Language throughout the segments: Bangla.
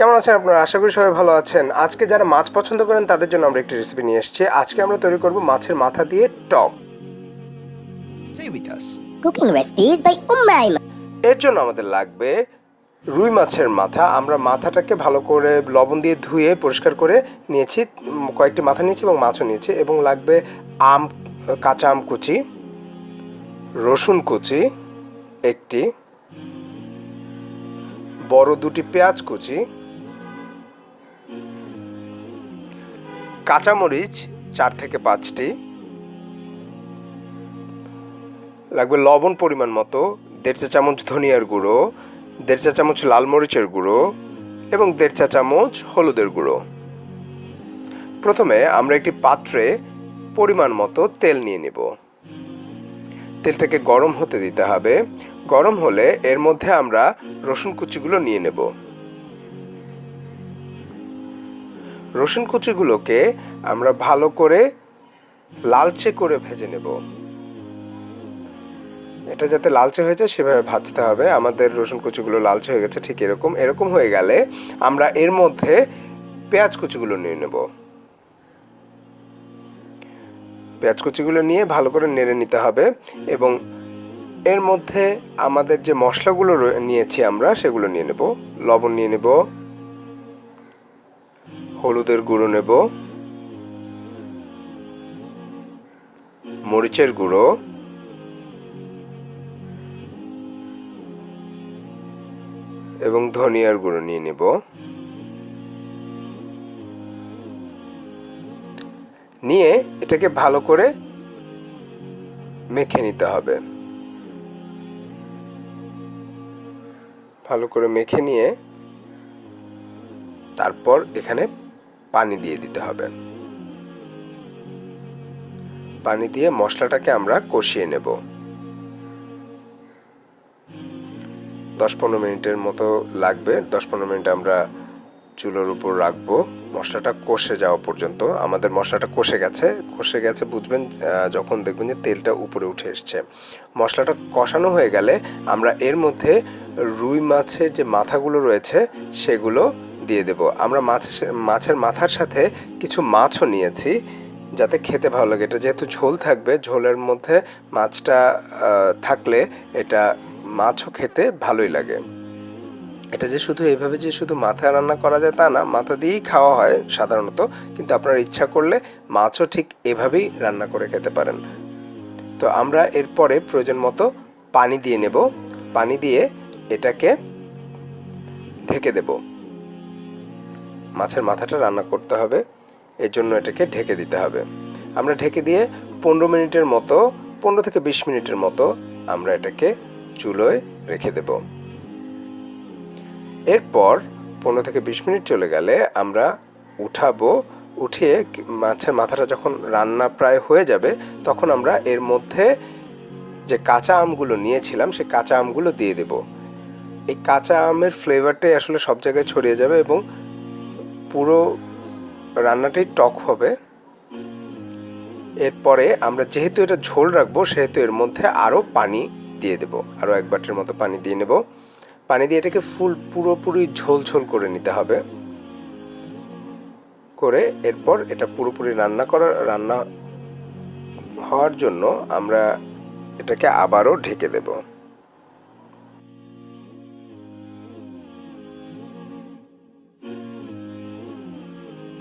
কেমন আছেন আপনারা? আশা করি সবাই ভালো আছেন। আজকে যারা মাছ পছন্দ করেন তাদের জন্য আমরা একটি রেসিপি নিয়ে এসেছি। আজকে আমরা তৈরি করব মাছের মাথা দিয়ে টক। Stay with us. Cooking recipes by Umma এর জন্য আমাদের লাগবে রুই মাছের মাথা। আমরা মাথাটাকে ভালো করে লবণ দিয়ে ধুয়ে পরিষ্কার করে নিয়েছি। কয়েকটি মাথা নিয়েছি এবং মাছও নিয়েছি। এবং লাগবে আম কাঁচা আম কুচি রসুন কুচি একটি বড় দুটি পেঁয়াজ কুচি কাঁচামরিচ চার থেকে পাঁচটি। লাগবে লবণ পরিমাণ মতো, দেড় চা চামচ ধনিয়ার গুঁড়ো, দেড় চা চামচ লাল মরিচের গুঁড়ো এবং দেড় চা চামচ হলুদের গুঁড়ো। প্রথমে আমরা একটি পাত্রে পরিমাণ মতো তেল নিয়ে নেব। তেলটাকে গরম হতে দিতে হবে। গরম হলে এর মধ্যে আমরা রসুন কুচিগুলো নিয়ে নেব। রসুন কুচিগুলোকে আমরা ভালো করে লালচে করে ভেজে নেব। এটা যাতে লালচে হয়ে যায়, সেভাবে ভাজতে হবে। আমাদের রসুন কুচিগুলো লালচে হয়ে গেছে, ঠিক এরকম। এরকম হয়ে গেলে আমরা এর মধ্যে পেঁয়াজ কুচিগুলো নিয়ে নেব। পেঁয়াজ কুচিগুলো নিয়ে ভালো করে নেড়ে নিতে হবে এবং এর মধ্যে আমাদের যে মশলাগুলো নিয়েছি আমরা, সেগুলো নিয়ে নেব। লবণ নিয়ে নেব। হলুদের গুঁড়ো নেব। মরিচের গুঁড়ো। এবং ধনিয়ার গুঁড়ো নিয়ে নেব। নিয়ে এটাকে ভালো করে মেখে নিতে হবে। ভালো করে মেখে নিয়ে তারপর এখানে পানি দিয়ে দিতে হবে। পানি দিয়ে মশলাটাকে আমরা কষিয়ে নেব। দশ পনেরো মিনিটের মতো লাগবে। দশ পনেরো মিনিট আমরা চুলোর উপর রাখব। মশলাটা কষে যাওয়া পর্যন্ত। আমাদের মশলাটা কষে গেছে। কষে গেছে বুঝবেন যখন দেখবেন যে তেলটা উপরে উঠে এসছে। মশলাটা কষানো হয়ে গেলে আমরা এর মধ্যে রুই মাছের যে মাথাগুলো রয়েছে, সেগুলো দিয়ে দেব। আমরা মাছের মাছের মাথার সাথে কিছু মাছও নিয়েছি, যাতে খেতে ভালো লাগে। এটা যেহেতু ঝোল থাকবে, ঝোলের মধ্যে মাছটা থাকলে এটা মাছও খেতে ভালোই লাগে। এটা যে শুধু এইভাবে যে শুধু মাথা রান্না করা যায় তা না, মাথা দিয়েই খাওয়া হয় সাধারণত। কিন্তু আপনার ইচ্ছা করলে মাছও ঠিক এভাবেই রান্না করে খেতে পারেন। তো আমরা এরপরে প্রয়োজন মতো পানি দিয়ে নেব। পানি দিয়ে এটাকে ঢেকে দেব। মাছের মাথাটা রান্না করতে হবে। এর জন্য এটাকে ঢেকে দিতে হবে। আমরা ঢেকে দিয়ে পনেরো মিনিটের মতো, পনেরো থেকে বিশ মিনিটের মতো আমরা এটাকে চুলোয় রেখে দেব। এরপর পনেরো থেকে বিশ মিনিট চলে গেলে আমরা উঠাবো, উঠিয়ে মাছের মাথাটা যখন রান্না প্রায় হয়ে যাবে, তখন আমরা এর মধ্যে যে কাঁচা আমগুলো নিয়েছিলাম সেই কাঁচা আমগুলো দিয়ে দেব। এই কাঁচা আমের ফ্লেভারটাই আসলে সব জায়গায় ছড়িয়ে যাবে এবং পুরো রান্নাটাই টক হবে। এরপরে আমরা যেহেতু এটা ঝোল রাখব, সেহেতু এর মধ্যে আরও পানি দিয়ে দেব। আরও এক বাটির মতো পানি দিয়ে নেব। পানি দিয়ে এটাকে ফুল পুরোপুরি ঝোল ঝোল করে নিতে হবে। করে এরপর এটা পুরোপুরি রান্না করার রান্না হওয়ার জন্য আমরা এটাকে আবারও ঢেকে দেব।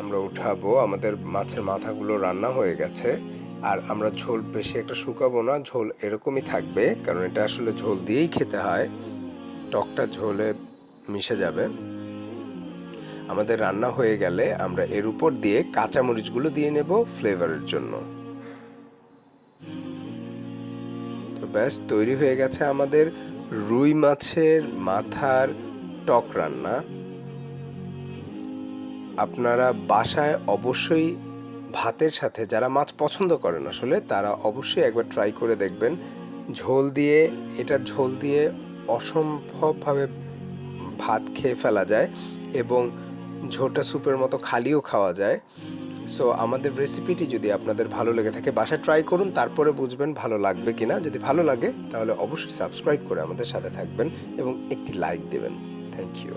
আমরা উঠাবো, আমাদের মাছের মাথাগুলো রান্না হয়ে গেছে, আর আমরা ঝোল বেশি একটা শুকাবো না, ঝোল এরকমই থাকবে, কারণ এটা আসলে ঝোল দিয়েই খেতে হয়, টকটা ঝোলে মিশে যাবে। আমাদের রান্না হয়ে গেলে আমরা এর উপর দিয়ে কাঁচামরিচগুলো দিয়ে নেব ফ্লেভারের জন্য। তো ব্যাস, তৈরি হয়ে গেছে আমাদের রুই মাছের মাথার টক রান্না। আপনারা বাসায় অবশ্যই ভাতের সাথে, যারা মাছ পছন্দ করেন আসলে, তারা অবশ্যই একবার ট্রাই করে দেখবেন। ঝোল দিয়ে, এটার ঝোল দিয়ে অসম্ভবভাবে ভাত খেয়ে ফেলা যায় এবং ঝোটা স্যুপের মতো খালিও খাওয়া যায়। সো আমাদের রেসিপিটি যদি আপনাদের ভালো লেগে থাকে, বাসায় ট্রাই করুন, তারপরে বুঝবেন ভালো লাগবে কি না যদি ভালো লাগে, তাহলে অবশ্যই সাবস্ক্রাইব করে আমাদের সাথে থাকবেন এবং একটি লাইক দেবেন। Thank you